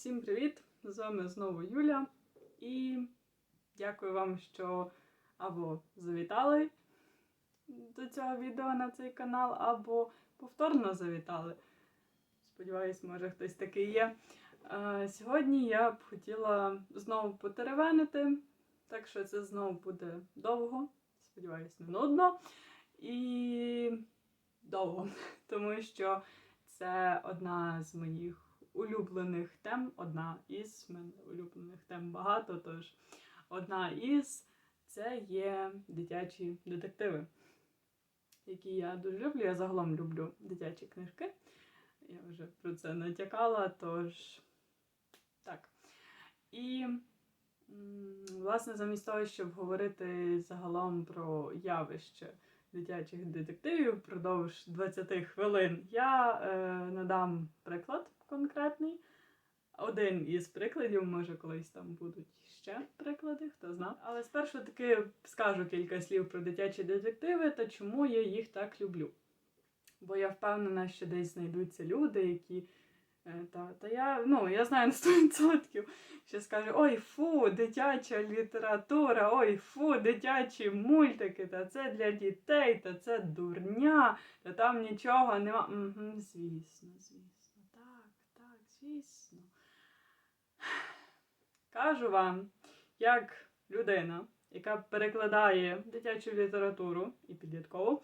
Всім привіт! З вами знову Юля. І дякую вам, що або завітали до цього відео на цей канал, або повторно завітали. Сподіваюсь, може хтось такий є. Е, Сьогодні я б хотіла знову потеревенити, так що це знову буде довго. Сподіваюсь, не нудно. І довго, тому що це одна з моїх улюблених тем, одна із мене улюблених тем багато. Тож одна із це є дитячі детективи, які я дуже люблю. Я загалом люблю дитячі книжки. Я вже про це натякала, тож так. І, власне, замість того, щоб говорити загалом про явище дитячих детективів впродовж 20 хвилин, я е, надам приклад конкретний. Один із прикладів, може, колись там будуть ще приклади, хто знає. Але спершу таки скажу кілька слів про дитячі детективи та чому я їх так люблю. Бо я впевнена, що десь знайдуться люди, які. е, Та, та я, ну, я знаю на 100%, що скаже, ой, фу, дитяча література, ой, фу, дитячі мультики, та це для дітей, та це дурня, та там нічого нема. Угу, звісно, звісно, звісно. Кажу вам, як людина, яка перекладає дитячу літературу і підліткову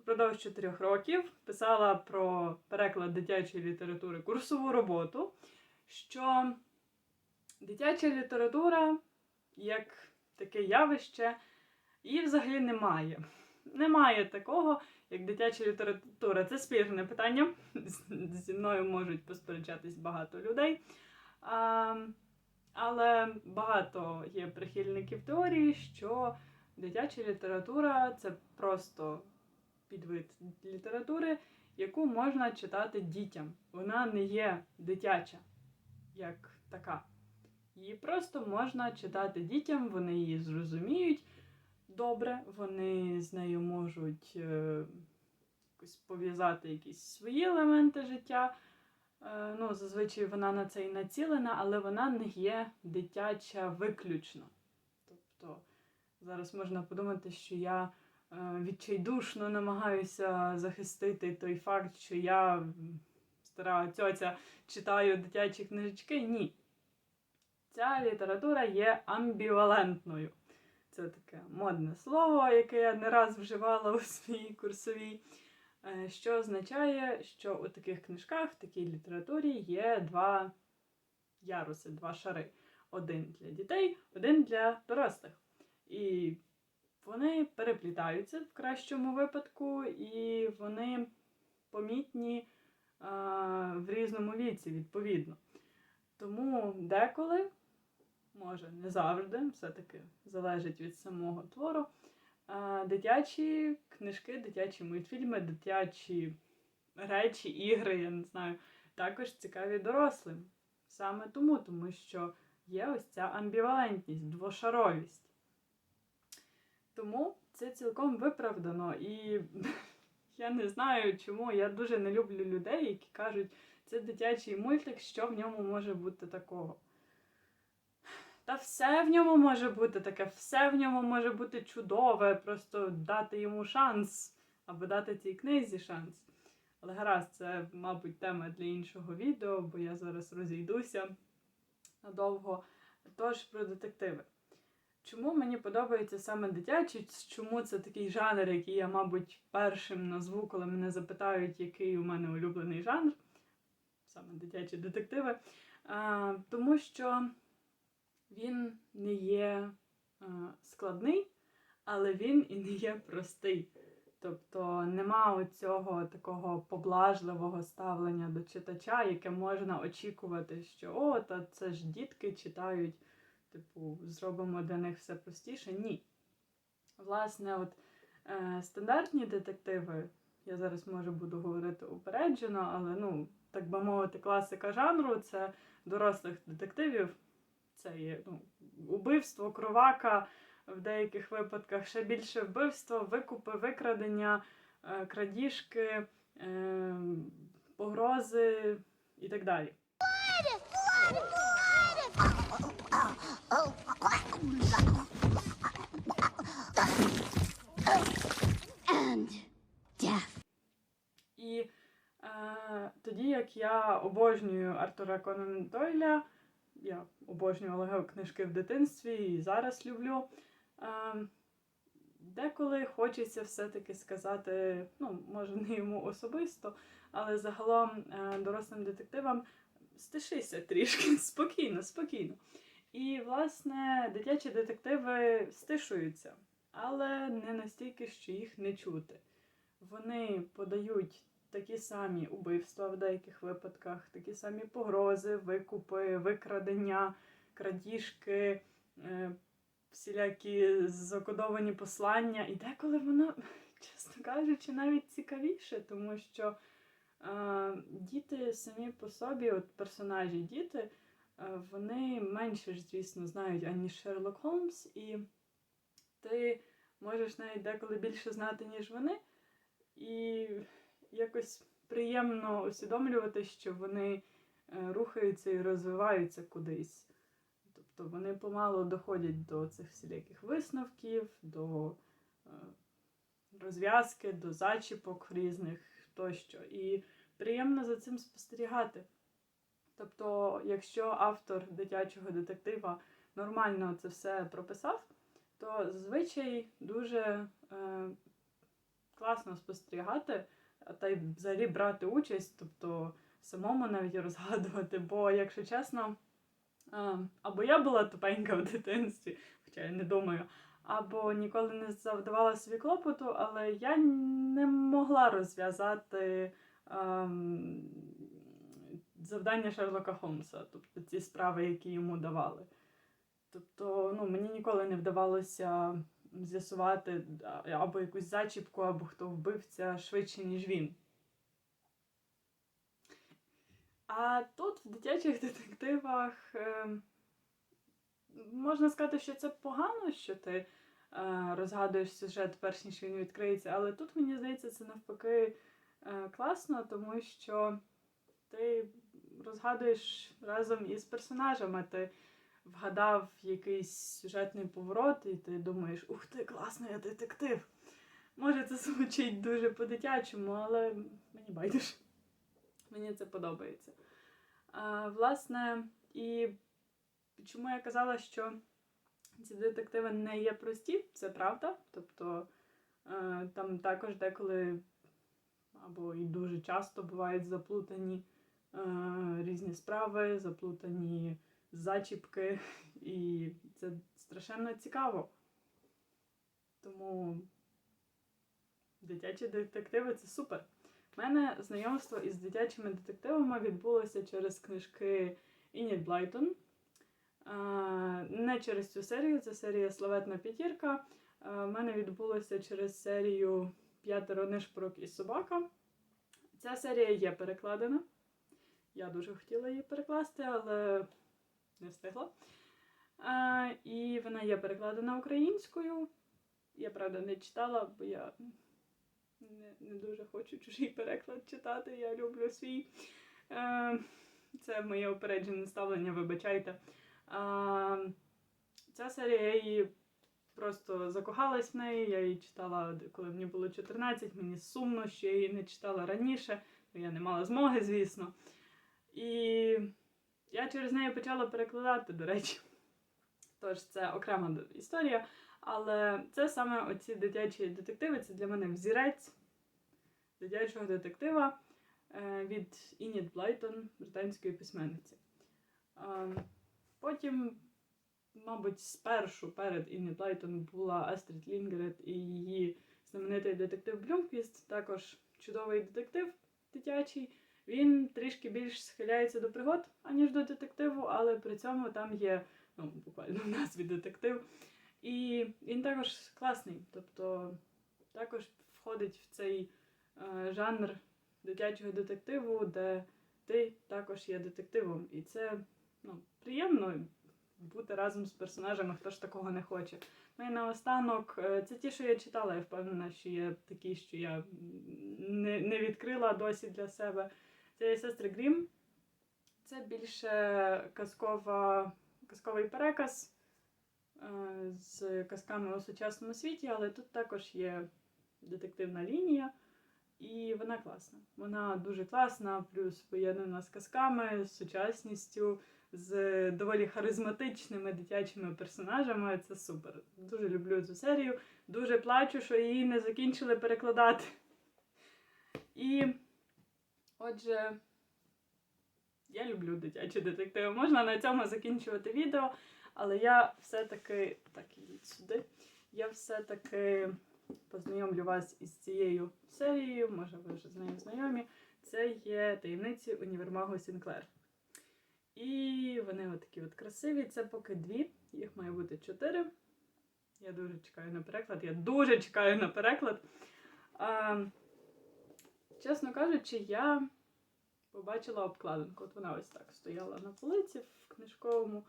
впродовж 4 років, писала про переклад дитячої літератури курсову роботу, що дитяча література як таке явище її взагалі немає. Немає такого, як дитяча література. Це спірне питання. Зі мною можуть посперечатись багато людей. А, але багато є прихильників теорії, що дитяча література це просто підвид літератури, яку можна читати дітям. Вона не є дитяча, як така. Її просто можна читати дітям, вони її зрозуміють добре, вони з нею можуть е, якось пов'язати якісь свої елементи життя. Е, ну, зазвичай вона на це і націлена, але вона не є дитяча виключно. Тобто зараз можна подумати, що я е, відчайдушно намагаюся захистити той факт, що я стара цьоця читаю дитячі книжечки. Ні. Ця література є амбівалентною. Це таке модне слово, яке я не раз вживала у своїй курсовій. Е, Що означає, що у таких книжках, в такій літературі є два яруси, два шари. Один для дітей, один для дорослих. І вони переплітаються в кращому випадку, і вони помітні а, в різному віці, відповідно. Тому деколи, може не завжди, все-таки залежить від самого твору. Дитячі книжки, дитячі мультфільми, дитячі речі, ігри, я не знаю, також цікаві дорослим. Саме тому, тому що є ось ця амбівалентність, двошаровість. Тому це цілком виправдано. І я не знаю, чому я дуже не люблю людей, які кажуть, це дитячий мультик, що в ньому може бути такого. Та все в ньому може бути таке, все в ньому може бути чудове, просто дати йому шанс або дати цій книзі шанс. Але гаразд, це, мабуть, тема для іншого відео, бо я зараз розійдуся надовго. Тож про детективи. Чому мені подобається саме дитячий? Чому це такий жанр, який я, мабуть, першим назву, коли мене запитають, який у мене улюблений жанр, саме дитячі детективи. А, тому що він не є а, складний, але він і не є простий. Тобто нема оцього такого поблажливого ставлення до читача, яке можна очікувати, що о, та це ж дітки читають, типу, зробимо для них все простіше. Ні. Власне, от е, стандартні детективи, я зараз може буду говорити упереджено, але ну, так би мовити, класика жанру це дорослих детективів це є ну, убивство, кровака, в деяких випадках ще більше вбивства, викупи, викрадення, е, крадіжки, е, погрози і так далі. And death. І е, тоді як я обожнюю Артура Конан Дойля, я обожнювала книжки в дитинстві і зараз люблю. Е, Деколи хочеться все-таки сказати, ну, може, не йому особисто, але загалом е, дорослим детективам стишися трішки, спокійно, спокійно. І, власне, дитячі детективи стишуються, але не настільки, що їх не чути. Вони подають такі самі убивства в деяких випадках, такі самі погрози, викупи, викрадення, крадіжки, е, всілякі закодовані послання. І деколи воно, чесно кажучи, навіть цікавіше, тому що е, діти самі по собі, от персонажі діти, е, вони менше ж, звісно, знають, аніж Шерлок Холмс, і ти можеш навіть деколи більше знати, ніж вони. І якось приємно усвідомлювати, що вони е, рухаються і розвиваються кудись. Тобто вони помало доходять до цих всіляких висновків, до е, розв'язки, до зачіпок різних тощо. І приємно за цим спостерігати. Тобто, якщо автор дитячого детектива нормально це все прописав, то зазвичай дуже е, класно спостерігати та й взагалі брати участь, тобто самому навіть розгадувати. Бо, якщо чесно, або я була тупенька в дитинстві, хоча я не думаю, або ніколи не завдавала собі клопоту, але я не могла розв'язати ем, завдання Шерлока Холмса, тобто ці справи, які йому давали. Тобто, ну, мені ніколи не вдавалося з'ясувати або якусь зачіпку, або хто вбивця швидше, ніж він. А тут в дитячих детективах е, можна сказати, що це погано, що ти е, розгадуєш сюжет перш ніж він відкриється, але тут, мені здається, це навпаки е, класно, тому що ти розгадуєш разом із персонажами. Ти вгадав якийсь сюжетний поворот, і ти думаєш, ух ти, класно, я детектив. Може, це звучить дуже по-дитячому, але мені байдуже. Мені це подобається. А, Власне, і чому я казала, що ці детективи не є прості, це правда. Тобто е, там також деколи або і дуже часто бувають заплутані е, різні справи, заплутані зачіпки, і це страшенно цікаво. Тому дитячі детективи це супер. У мене знайомство із дитячими детективами відбулося через книжки Інніт Блайтон. Не через цю серію, це серія Славетна п'ятірка. У мене відбулося через серію П'ятеро нишпорок і собака. Ця серія є перекладена. Я дуже хотіла її перекласти, але не встигла. А, І вона є перекладена українською. Я, правда, не читала, бо я не не дуже хочу чужий переклад читати. Я люблю свій. А, Це моє опереджене ставлення, вибачайте. А, Ця серія я її просто закохалась в неї. Я її читала, коли мені було 14, мені сумно, що я її не читала раніше, бо я не мала змоги, звісно. І я через неї почала перекладати, до речі. Тож це окрема історія. Але це саме оці дитячі детективи, це для мене взірець дитячого детектива від Ініт Блайтон, британської письменниці. Потім, мабуть, спершу перед Ініт Блайтон була Астрід Лінгерет і її знаменитий детектив Блюмквіст, також чудовий детектив дитячий. Він трішки більш схиляється до пригод, аніж до детективу, але при цьому там є ну, буквально в назві детектив. І він також класний, тобто також входить в цей е, жанр дитячого детективу, де ти також є детективом. І це ну, приємно бути разом з персонажами, хто ж такого не хоче. Ну і наостанок, е, це ті, що я читала, я впевнена, що є такі, що я не, не відкрила досі для себе. Це сестри Грім. Це більше казкова, казковий переказ е, з казками у сучасному світі, але тут також є детективна лінія. І вона класна. Вона дуже класна, плюс поєднана з казками, з сучасністю, з доволі харизматичними дитячими персонажами. Це супер. Дуже люблю цю серію. Дуже плачу, що її не закінчили перекладати. І отже, я люблю дитячі детективи. Можна на цьому закінчувати відео, але я все-таки так ідіть сюди. Я все-таки познайомлю вас із цією серією, може ви вже з нею знайомі. Це є таємниці універмагу Сінклер. І вони отакі от красиві. Це поки дві, їх має бути чотири. Я дуже чекаю на переклад. Я дуже чекаю на переклад. А, чесно кажучи, я побачила обкладинку. От вона ось так стояла на полиці в книжковому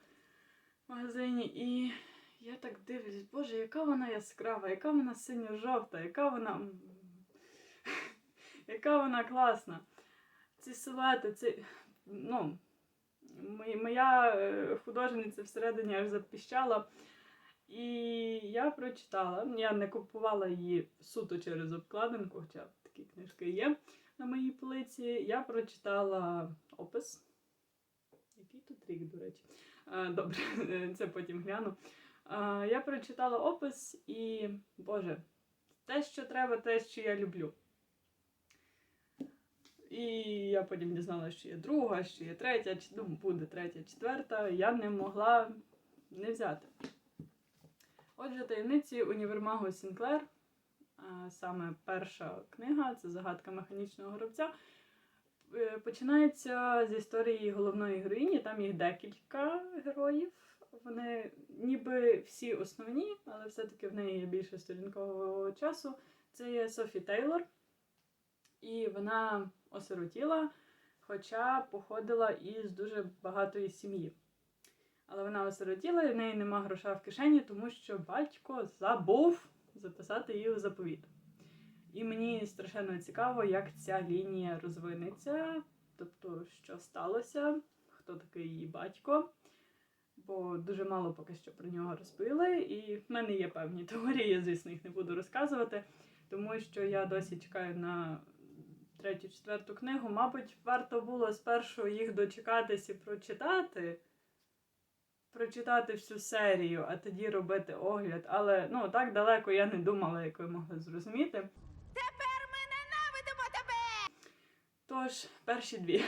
магазині. І я так дивлюсь, боже, яка вона яскрава, яка вона синьо-жовта, яка вона. яка вона класна. Ці силуети, ці. Ну, моя е, художниця всередині аж запіщала. І я прочитала. Я не купувала її суто через обкладинку, хоча такі книжки є на моїй полиці. Я прочитала опис. Який тут рік, до речі? Добре, це потім гляну. Я прочитала опис і, Боже, те, що треба, те, що я люблю. І я потім дізналася, що є друга, що є третя, ну, буде третя, четверта. Я не могла не взяти. Отже, таємниці універмагу Сінклер, саме перша книга це загадка механічного гробця. е, Починається з історії головної героїні. Там їх декілька героїв. Вони ніби всі основні, але все-таки в неї є більше сторінкового часу. Це є Софі Тейлор, і вона осиротіла, хоча походила із дуже багатої сім'ї. Але вона осиротіла і в неї нема гроша в кишені, тому що батько забув записати її у заповіт. І мені страшенно цікаво, як ця лінія розвинеться, тобто, що сталося, хто такий її батько. Бо дуже мало поки що про нього розповіли, і в мене є певні теорії, я, звісно, їх не буду розказувати, тому що я досі чекаю на третю, четверту книгу. Мабуть, варто було спершу їх дочекатись і прочитати, прочитати всю серію, а тоді робити огляд. Але ну так далеко я не думала, як ви могли зрозуміти. Тепер ми ненавидимо тебе! Тож, перші дві.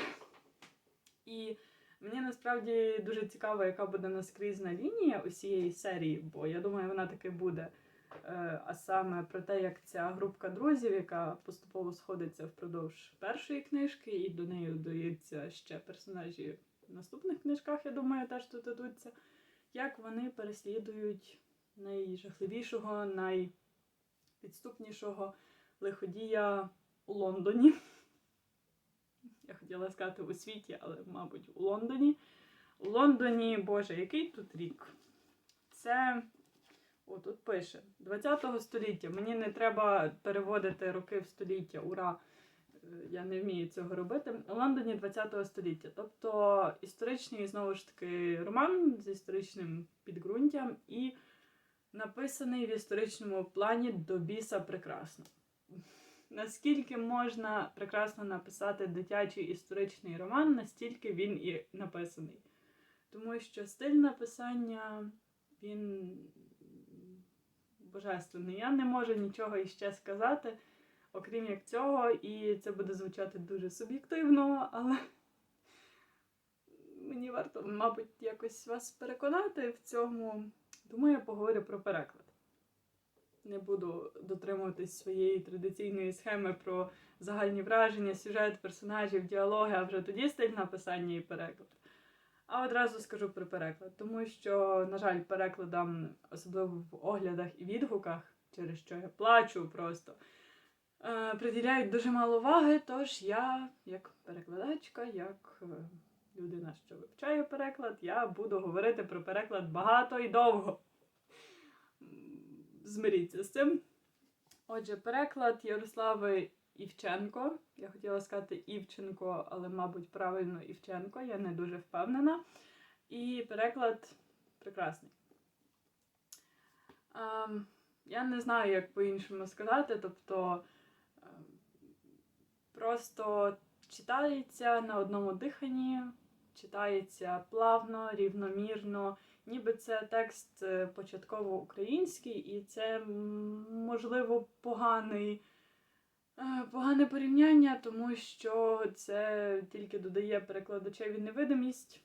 І мені насправді дуже цікаво, яка буде наскрізна лінія усієї серії, бо я думаю, вона таки буде. Е, А саме про те, як ця групка друзів, яка поступово сходиться впродовж першої книжки, і до неї додаються ще персонажі наступних книжках, я думаю, теж тут ідуться, як вони переслідують найжахливішого, найпідступнішого лиходія у Лондоні. Я хотіла сказати у світі, але, мабуть, у Лондоні. У Лондоні, Боже, який тут рік? Це. О, тут пише 20 століття. Мені не треба переводити роки в століття. Ура! Я не вмію цього робити. У Лондоні 20 століття. Тобто історичний, знову ж таки, роман з історичним підґрунтям і написаний в історичному плані до біса прекрасно. Наскільки можна прекрасно написати дитячий історичний роман, настільки він і написаний. Тому що стиль написання він божественний. Я не можу нічого іще сказати, окрім як цього, і це буде звучати дуже суб'єктивно, але мені варто, мабуть, якось вас переконати в цьому. Думаю, я поговорю про переклад. Не буду дотримуватись своєї традиційної схеми про загальні враження, сюжет, персонажів, діалоги, а вже тоді стиль написання і переклад. А одразу скажу про переклад, тому що, на жаль, перекладам, особливо в оглядах і відгуках, через що я плачу просто, приділяють дуже мало уваги. Тож я, як перекладачка, як е, людина, що вивчає переклад, я буду говорити про переклад багато і довго. Змиріться з цим. Отже, переклад Ярослави Івченко. Я хотіла сказати Івченко, але, мабуть, правильно Івченко, я не дуже впевнена. І переклад прекрасний. Ем, я не знаю, як по-іншому сказати. Тобто просто читається на одному диханні, читається плавно, рівномірно, ніби це текст е, початково український, і це можливо поганий. е, Погане порівняння, тому що це тільки додає перекладачеві невидимість.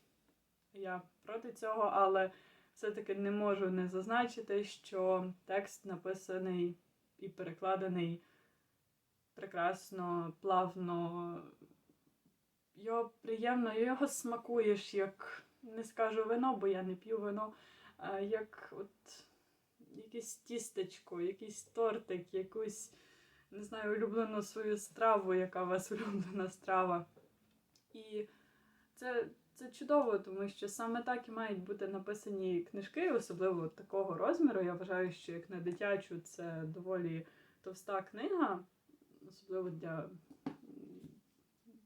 Я проти цього, але все-таки не можу не зазначити, що текст написаний і перекладений прекрасно, плавно. Його приємно, його смакуєш, як не скажу вино, бо я не п'ю вино, а як от якесь тістечко, якийсь тортик, якусь, не знаю, улюблену свою страву, яка у вас улюблена страва. І це, це чудово, тому що саме так і мають бути написані книжки, особливо такого розміру. Я вважаю, що як на дитячу це доволі товста книга, особливо для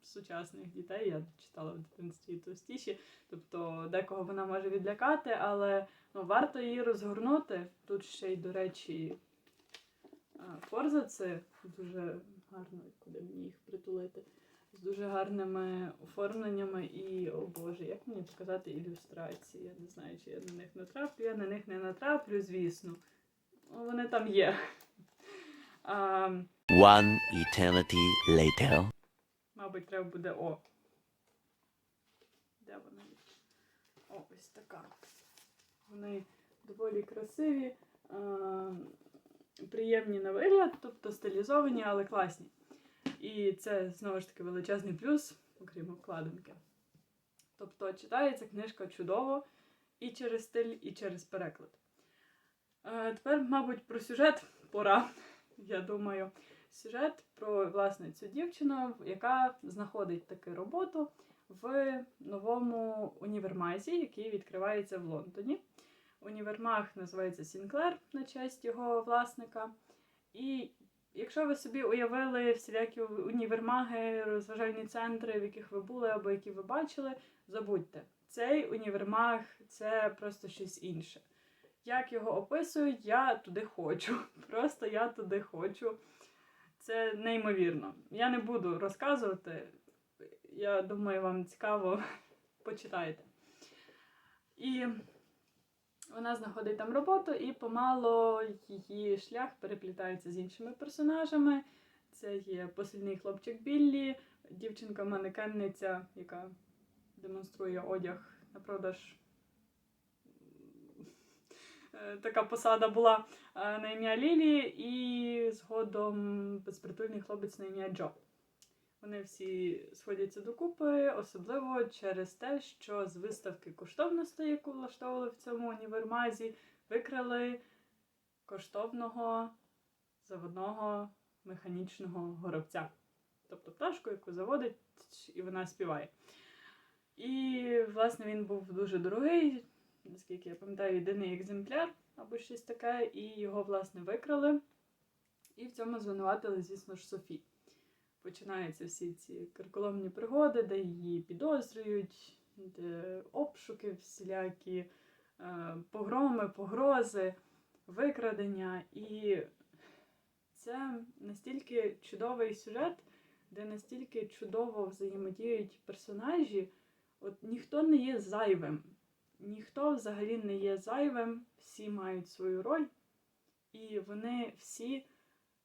сучасних дітей. Я читала в дитинстві товстіші, тобто декого вона може відлякати, але ну, варто її розгорнути. Тут ще й, до речі, форзаци дуже гарно, куди мені їх притулити. З дуже гарними оформленнями і, о Боже, як мені показати ілюстрації? Я не знаю, чи я на них натраплю. Я на них не натраплю, звісно. Вони там є. А, One eternity later. Мабуть, треба буде О. Де вона? О, ось така. Вони доволі красиві, а, приємні на вигляд, тобто стилізовані, але класні. І це знову ж таки величезний плюс, окрім обкладинки. Тобто читається книжка чудово і через стиль, і через переклад. Е, тепер, мабуть, про сюжет пора, я думаю сюжет про власне цю дівчину, яка знаходить таку роботу в новому універмазі, який відкривається в Лондоні. Універмаг називається Сінклер на честь його власника. І якщо ви собі уявили всілякі універмаги, розважальні центри, в яких ви були або які ви бачили, забудьте, цей універмаг це просто щось інше. Як його описують, я туди хочу. Просто я туди хочу. Це неймовірно. Я не буду розказувати. Я думаю, вам цікаво почитайте. І вона знаходить там роботу, і помало її шлях переплітається з іншими персонажами. Це є посильний хлопчик Біллі, дівчинка-манекенниця, яка демонструє одяг на продаж. Е, Така посада була е, на ім'я Лілі і згодом безпритульний хлопець на ім'я Джо. Вони всі сходяться докупи, особливо через те, що з виставки коштовностей, яку влаштовували в цьому універмазі, викрали коштовного заводного механічного горобця. Тобто пташку, яку заводить, і вона співає. І, власне, він був дуже дорогий, наскільки я пам'ятаю, єдиний екземпляр або щось таке, і його, власне, викрали. І в цьому звинуватили, звісно ж, Софі. Починаються всі ці карколомні пригоди, де її підозрюють, де обшуки всілякі, е, погроми, погрози, викрадення. І це настільки чудовий сюжет, де настільки чудово взаємодіють персонажі. От ніхто не є зайвим. Ніхто взагалі не є зайвим, всі мають свою роль, і вони всі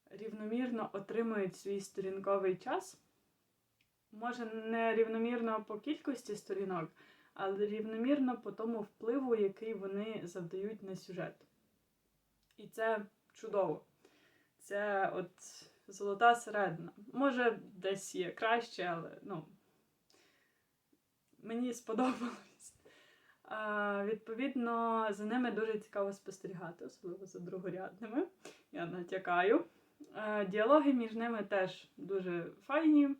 рівномірно отримують свій сторінковий час. Може, не рівномірно по кількості сторінок, але рівномірно по тому впливу, який вони завдають на сюжет. І це чудово. Це от золота середина. Може, десь є краще, але ну, мені сподобалось. Відповідно, за ними дуже цікаво спостерігати, особливо за другорядними. Я натякаю. Діалоги між ними теж дуже файні,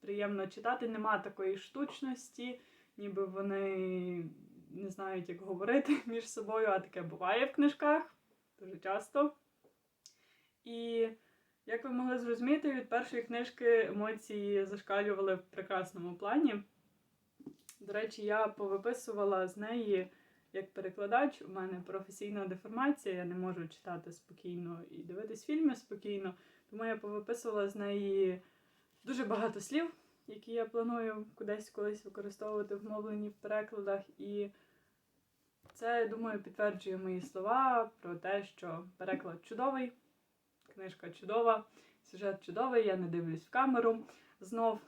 приємно читати. Нема такої штучності, ніби вони не знають, як говорити між собою, а таке буває в книжках дуже часто. І як ви могли зрозуміти, від першої книжки емоції зашкалювали в прекрасному плані. До речі, я повиписувала з неї як перекладач. У мене професійна деформація, я не можу читати спокійно і дивитись фільми спокійно. Тому я повиписувала з неї дуже багато слів, які я планую кудись колись використовувати в мовленні в перекладах. І це, я думаю, підтверджує мої слова про те, що переклад чудовий, книжка чудова, сюжет чудовий, я не дивлюсь в камеру знов.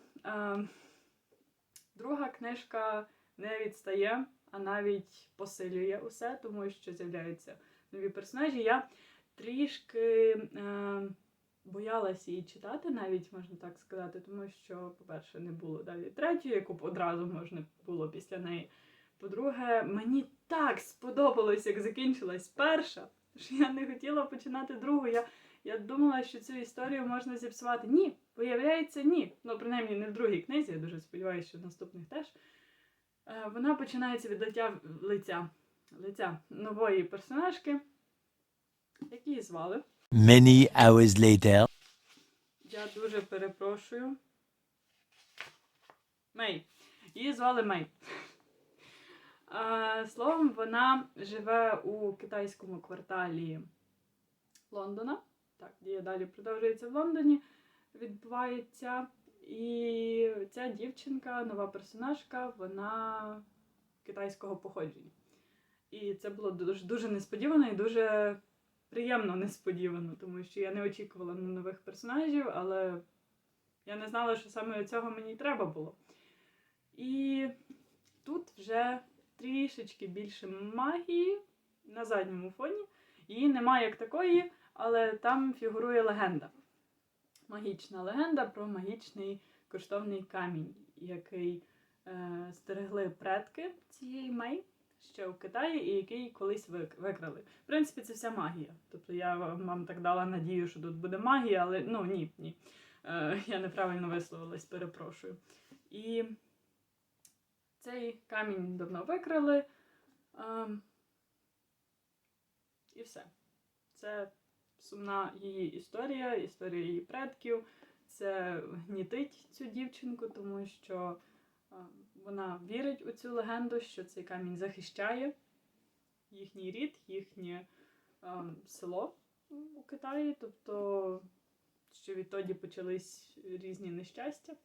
Друга книжка не відстає, а навіть посилює усе, тому що з'являються нові персонажі. Я трішки е, боялася її читати, навіть можна так сказати, тому що, по-перше, не було далі третьої, яку б одразу можна було після неї. По-друге, мені так сподобалось, як закінчилась перша, що я не хотіла починати другу. Я, я думала, що цю історію можна зіпсувати. Ні, виявляється, ні. Ну, принаймні, не в другій книзі, я дуже сподіваюся, що в наступних теж. Е, Вона починається від лиця, лиця, лиця нової персонажки, які її звали. Many hours later. Я дуже перепрошую. Мей. Її звали Мей. Словом, вона живе у китайському кварталі Лондона. Так, дія далі продовжується в Лондоні. Відбувається. І ця дівчинка, нова персонажка, вона китайського походження. І це було дуже, дуже несподівано і дуже приємно несподівано, тому що я не очікувала на нових персонажів, але я не знала, що саме цього мені треба було. І тут вже трішечки більше магії на задньому фоні. Її немає як такої, але там фігурує легенда. Магічна легенда про магічний коштовний камінь, який е, стерегли предки цієї Мей ще у Китаї, і який колись вик- викрали. В принципі, це вся магія. Тобто я вам так дала надію, що тут буде магія, але ну ні, ні. Е, я неправильно висловилась, перепрошую. І цей камінь давно викрали. Ем, і все. Це сумна її історія, історія її предків. Це гнітить цю дівчинку, тому що вона вірить у цю легенду, що цей камінь захищає їхній рід, їхнє село у Китаї. Тобто, що відтоді почались різні нещастя.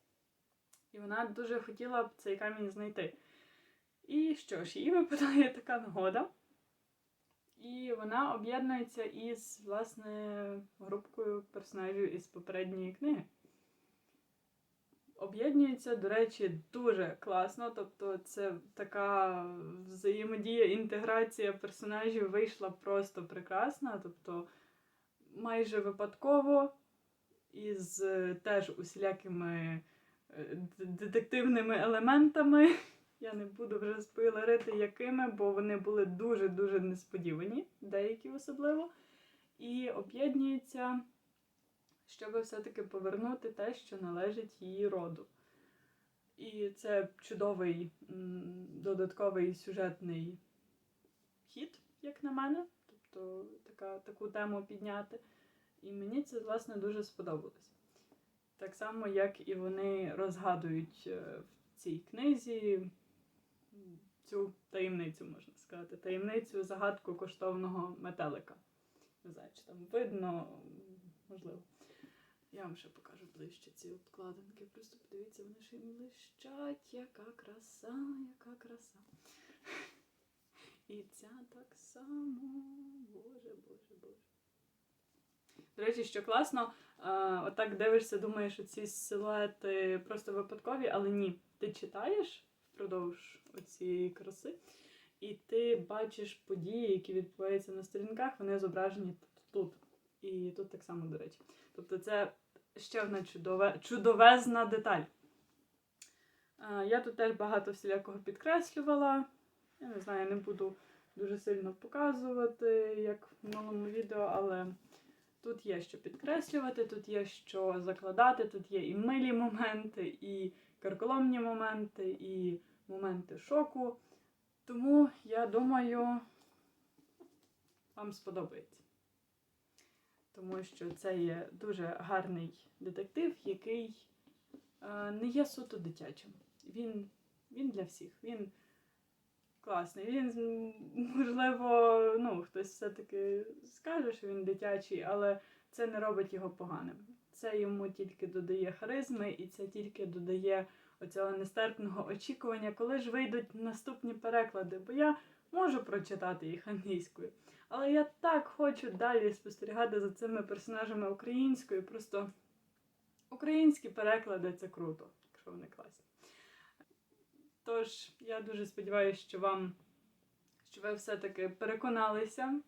І вона дуже хотіла б цей камінь знайти. І що ж, їй випадає така нагода. І вона об'єднується із, власне, групкою персонажів із попередньої книги. Об'єднується, до речі, дуже класно. Тобто, це така взаємодія, інтеграція персонажів вийшла просто прекрасна. Тобто, майже випадково, із е, теж усілякими е, детективними елементами. Я не буду вже спойлерити, якими, бо вони були дуже-дуже несподівані, деякі особливо. І об'єднуються, щоб все-таки повернути те, що належить її роду. І це чудовий додатковий сюжетний хід, як на мене. Тобто така, таку тему підняти. І мені це, власне, дуже сподобалось. Так само, як і вони розгадують е, в цій книзі цю таємницю, можна сказати, таємницю загадку коштовного метелика. Не знаю, чи там видно, можливо. Я вам ще покажу ближче ці обкладинки. Просто подивіться, вони ще й блищать. Яка краса, яка краса. І ця так само. Боже, боже, боже. До речі, що класно, е, отак дивишся, думаєш, що ці силуети просто випадкові, але ні. Ти читаєш впродовж цієї краси, і ти бачиш події, які відбуваються на сторінках, вони зображені тут. І тут так само, до речі. Тобто це ще одна чудове, чудовезна деталь. Я тут теж багато всілякого підкреслювала. Я не знаю, не буду дуже сильно показувати, як в минулому відео, але тут є що підкреслювати, тут є що закладати, тут є і милі моменти, і карколомні моменти, і моменти шоку. Тому я думаю, вам сподобається. Тому що це є дуже гарний детектив, який е, не є суто дитячим. Він, він для всіх. Він класний. Він, можливо, ну, хтось все-таки скаже, що він дитячий, але це не робить його поганим. це йому тільки додає харизми, і це тільки додає оцього нестерпного очікування, коли ж вийдуть наступні переклади. Бо я можу прочитати їх англійською. Але я так хочу далі спостерігати за цими персонажами українською. Просто українські переклади це круто, якщо вони класні. Тож я дуже сподіваюся, що вам що ви все-таки переконалися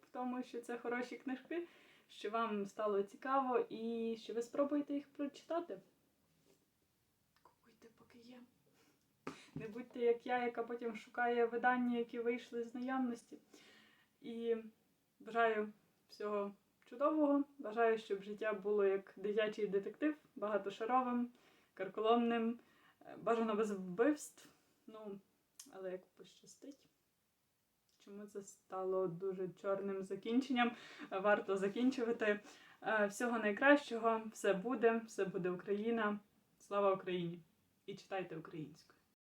в тому, що це хороші книжки, що вам стало цікаво і що ви спробуєте їх прочитати. Купуйте, поки є. Не будьте як я, яка потім шукає видання, які вийшли з наявності. І бажаю всього чудового. Бажаю, щоб життя було як дитячий детектив, багатошаровим, карколомним, бажано без вбивств. Ну, але як пощастить. Чому це стало дуже чорним закінченням? Варто закінчувати. Е, Всього найкращого, все буде, все буде Україна. Слава Україні! І читайте українською.